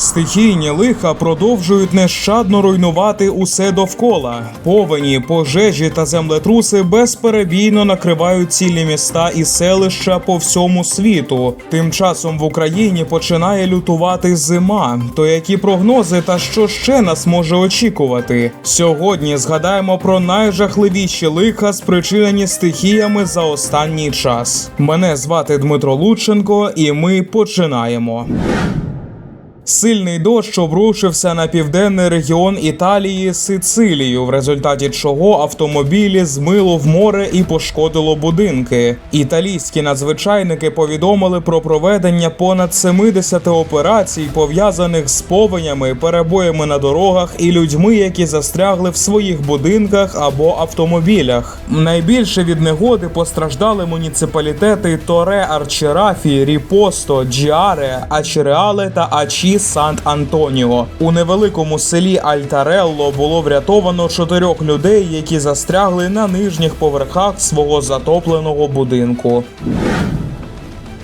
Стихійні лиха продовжують нещадно руйнувати усе довкола. Повені, пожежі та землетруси безперебійно накривають цілі міста і селища по всьому світу. Тим часом в Україні починає лютувати зима. То які прогнози та що ще нас може очікувати? Сьогодні згадаємо про найжахливіші лиха, спричинені стихіями за останній час. Мене звати Дмитро Лученко, і ми починаємо. Сильний дощ обрушився на південний регіон Італії Сицилію, в результаті чого автомобілі змило в море і пошкодило будинки. Італійські надзвичайники повідомили про проведення понад 70 операцій, пов'язаних з повенями, перебоями на дорогах і людьми, які застрягли в своїх будинках або автомобілях. Найбільше від негоди постраждали муніципалітети Торе Арчерафі, Ріпосто, Джіаре, Ачереале та Ачі Сант Антоніо. У невеликому селі Альтарелло було врятовано чотирьох людей, які застрягли на нижніх поверхах свого затопленого будинку.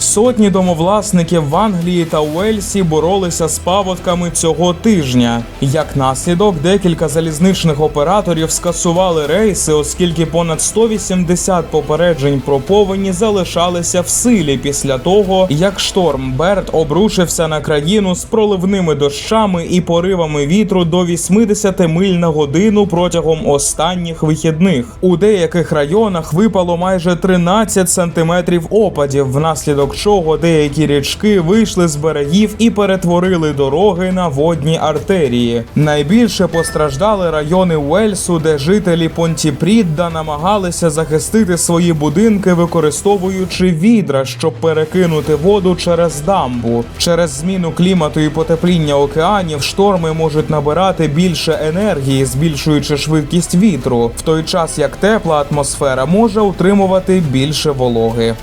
Сотні домовласників в Англії та Уельсі боролися з паводками цього тижня. Як наслідок, декілька залізничних операторів скасували рейси, оскільки понад 180 попереджень про повені залишалися в силі після того, як шторм Берт обрушився на країну з проливними дощами і поривами вітру до 80 миль на годину протягом останніх вихідних. У деяких районах випало майже 13 сантиметрів опадів, внаслідок чого деякі річки вийшли з берегів і перетворили дороги на водні артерії. Найбільше постраждали райони Уельсу, де жителі Понтіпрідда намагалися захистити свої будинки, використовуючи відра, щоб перекинути воду через дамбу. Через зміну клімату і потепління океанів шторми можуть набирати більше енергії, збільшуючи швидкість вітру, в той час як тепла атмосфера може утримувати більше вологи.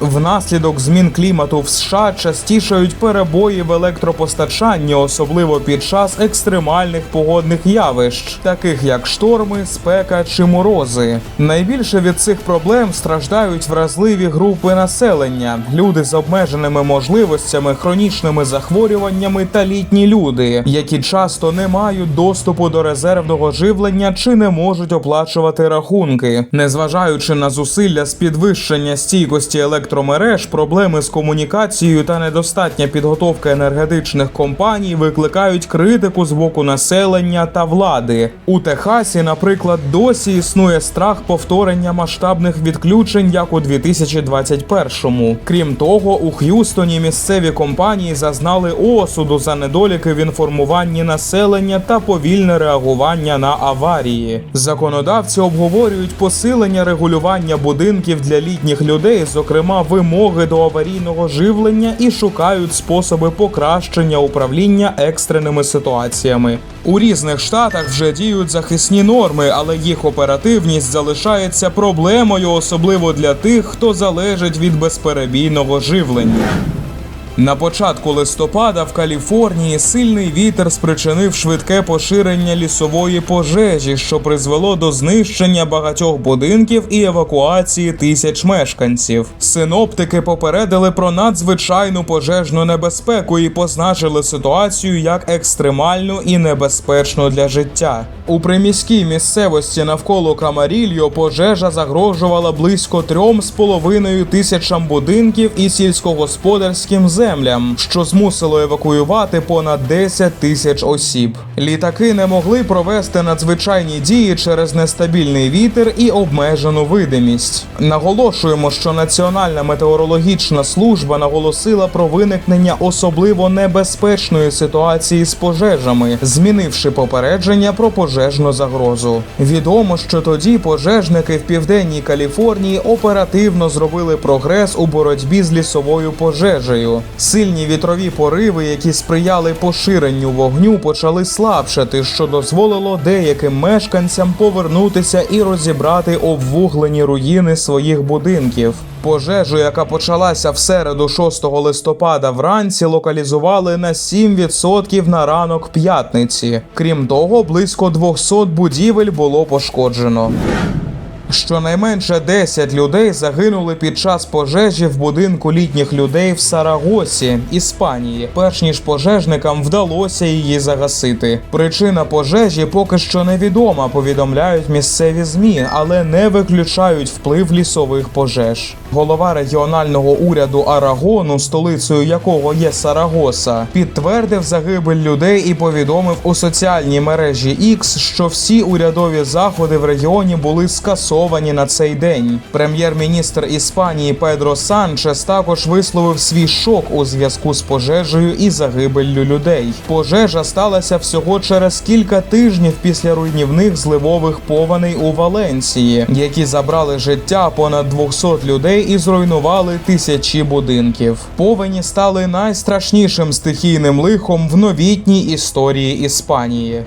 Внаслідок змін клімату в США частішають перебої в електропостачанні, особливо під час екстремальних погодних явищ, таких як шторми, спека чи морози. Найбільше від цих проблем страждають вразливі групи населення, люди з обмеженими можливостями, хронічними захворюваннями та літні люди, які часто не мають доступу до резервного живлення чи не можуть оплачувати рахунки, незважаючи на зусилля з підвищення стійкості електромереж, проблеми з комунікацією та недостатня підготовка енергетичних компаній викликають критику з боку населення та влади. У Техасі, наприклад, досі існує страх повторення масштабних відключень, як у 2021-му. Крім того, у Х'юстоні місцеві компанії зазнали осуду за недоліки в інформуванні населення та повільне реагування на аварії. Законодавці обговорюють посилення регулювання будинків для літніх людей, зокрема вимоги до аварійного живлення і шукають способи покращення управління екстреними ситуаціями. У різних штатах вже діють захисні норми, але їх оперативність залишається проблемою, особливо для тих, хто залежить від безперебійного живлення. На початку листопада в Каліфорнії сильний вітер спричинив швидке поширення лісової пожежі, що призвело до знищення багатьох будинків і евакуації тисяч мешканців. Синоптики попередили про надзвичайну пожежну небезпеку і позначили ситуацію як екстремальну і небезпечну для життя. У приміській місцевості навколо Камарільо пожежа загрожувала близько трьом з половиною тисячам будинків і сільськогосподарським землям, що змусило евакуювати понад 10 тисяч осіб. Літаки не могли провести надзвичайні дії через нестабільний вітер і обмежену видимість. Наголошуємо, що Національна метеорологічна служба наголосила про виникнення особливо небезпечної ситуації з пожежами, змінивши попередження про пожежну загрозу. Відомо, що тоді пожежники в південній Каліфорнії оперативно зробили прогрес у боротьбі з лісовою пожежею. Сильні вітрові пориви, які сприяли поширенню вогню, почали слабшати, що дозволило деяким мешканцям повернутися і розібрати обвуглені руїни своїх будинків. Пожежу, яка почалася в середу 6 листопада вранці, локалізували на 7% на ранок п'ятниці. Крім того, близько 200 будівель було пошкоджено. Щонайменше 10 людей загинули під час пожежі в будинку літніх людей в Сарагосі, Іспанії, перш ніж пожежникам вдалося її загасити. Причина пожежі поки що невідома, повідомляють місцеві змі, але не виключають вплив лісових пожеж. Голова регіонального уряду Арагону, столицею якого є Сарагоса, підтвердив загибель людей і повідомив у соціальній мережі X, що всі урядові заходи в регіоні були скасовані на цей день. Прем'єр-міністр Іспанії Педро Санчес також висловив свій шок у зв'язку з пожежею і загибеллю людей. Пожежа сталася всього через кілька тижнів після руйнівних зливових повеней у Валенсії, які забрали життя понад 200 людей і зруйнували тисячі будинків. Повені стали найстрашнішим стихійним лихом в новітній історії Іспанії.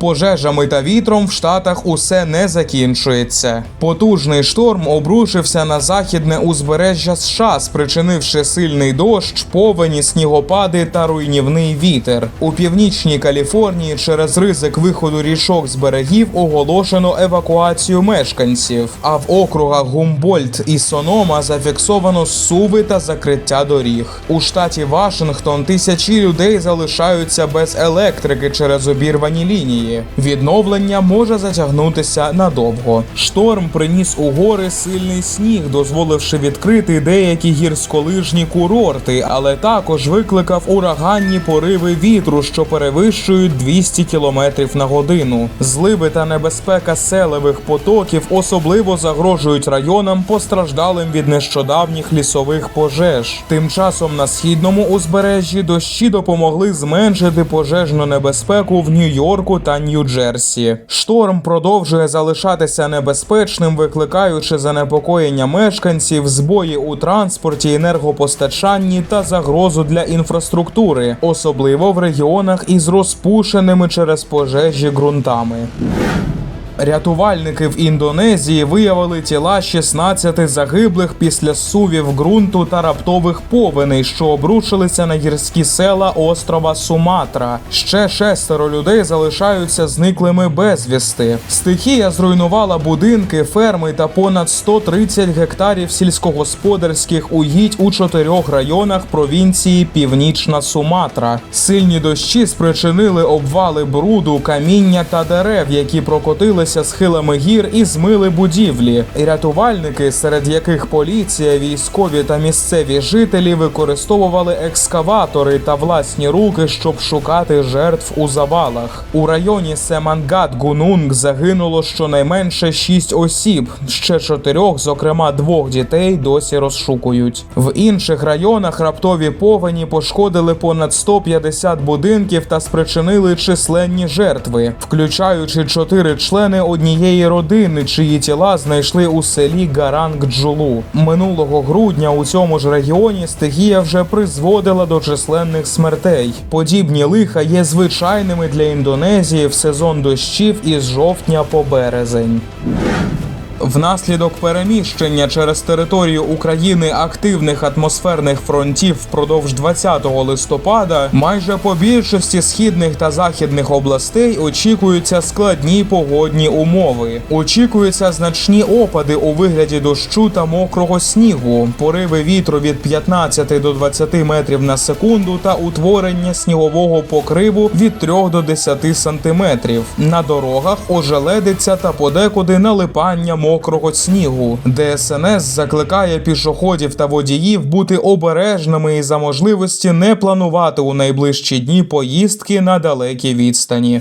Пожежами та вітром в Штатах усе не закінчується. Потужний шторм обрушився на західне узбережжя США, спричинивши сильний дощ, повені, снігопади та руйнівний вітер. У північній Каліфорнії через ризик виходу річок з берегів оголошено евакуацію мешканців. А в округах Гумбольд і Сонома зафіксовано суви та закриття доріг. У штаті Вашингтон тисячі людей залишаються без електрики через обірвані лінії. Відновлення може затягнутися надовго. Шторм приніс у гори сильний сніг, дозволивши відкрити деякі гірськолижні курорти, але також викликав ураганні пориви вітру, що перевищують 200 км на годину. Зливи та небезпека селевих потоків особливо загрожують районам, постраждалим від нещодавніх лісових пожеж. Тим часом на східному узбережжі дощі допомогли зменшити пожежну небезпеку в Нью-Йорку та Нью-Джерсі. Шторм продовжує залишатися небезпечним, викликаючи занепокоєння мешканців, збої у транспорті, енергопостачанні та загрозу для інфраструктури, особливо в регіонах із розпушеними через пожежі ґрунтами. Рятувальники в Індонезії виявили тіла 16 загиблих після сувів ґрунту та раптових повеней, що обрушилися на гірські села острова Суматра. Ще шестеро людей залишаються зниклими безвісти. Стихія зруйнувала будинки, ферми та понад 130 гектарів сільськогосподарських угідь у чотирьох районах провінції Північна Суматра. Сильні дощі спричинили обвали бруду, каміння та дерев, які прокотилися схилами гір і змили будівлі. І рятувальники, серед яких поліція, військові та місцеві жителі використовували екскаватори та власні руки, щоб шукати жертв у завалах. У районі Семангат Гунунг загинуло щонайменше шість осіб. Ще чотирьох, зокрема двох дітей, досі розшукують. В інших районах раптові повені пошкодили понад 150 будинків та спричинили численні жертви, включаючи чотири члени однієї родини, чиї тіла знайшли у селі Гаранг-Джулу. Минулого грудня у цьому ж регіоні стихія вже призводила до численних смертей. Подібні лиха є звичайними для Індонезії в сезон дощів із жовтня по березень. Внаслідок переміщення через територію України активних атмосферних фронтів впродовж 20 листопада майже по більшості східних та західних областей очікуються складні погодні умови. Очікуються значні опади у вигляді дощу та мокрого снігу, пориви вітру від 15 до 20 метрів на секунду та утворення снігового покриву від 3 до 10 сантиметрів. На дорогах ожеледиться та подекуди налипання мокрого снігу. ДСНС закликає пішоходів та водіїв бути обережними і за можливості не планувати у найближчі дні поїздки на далекі відстані.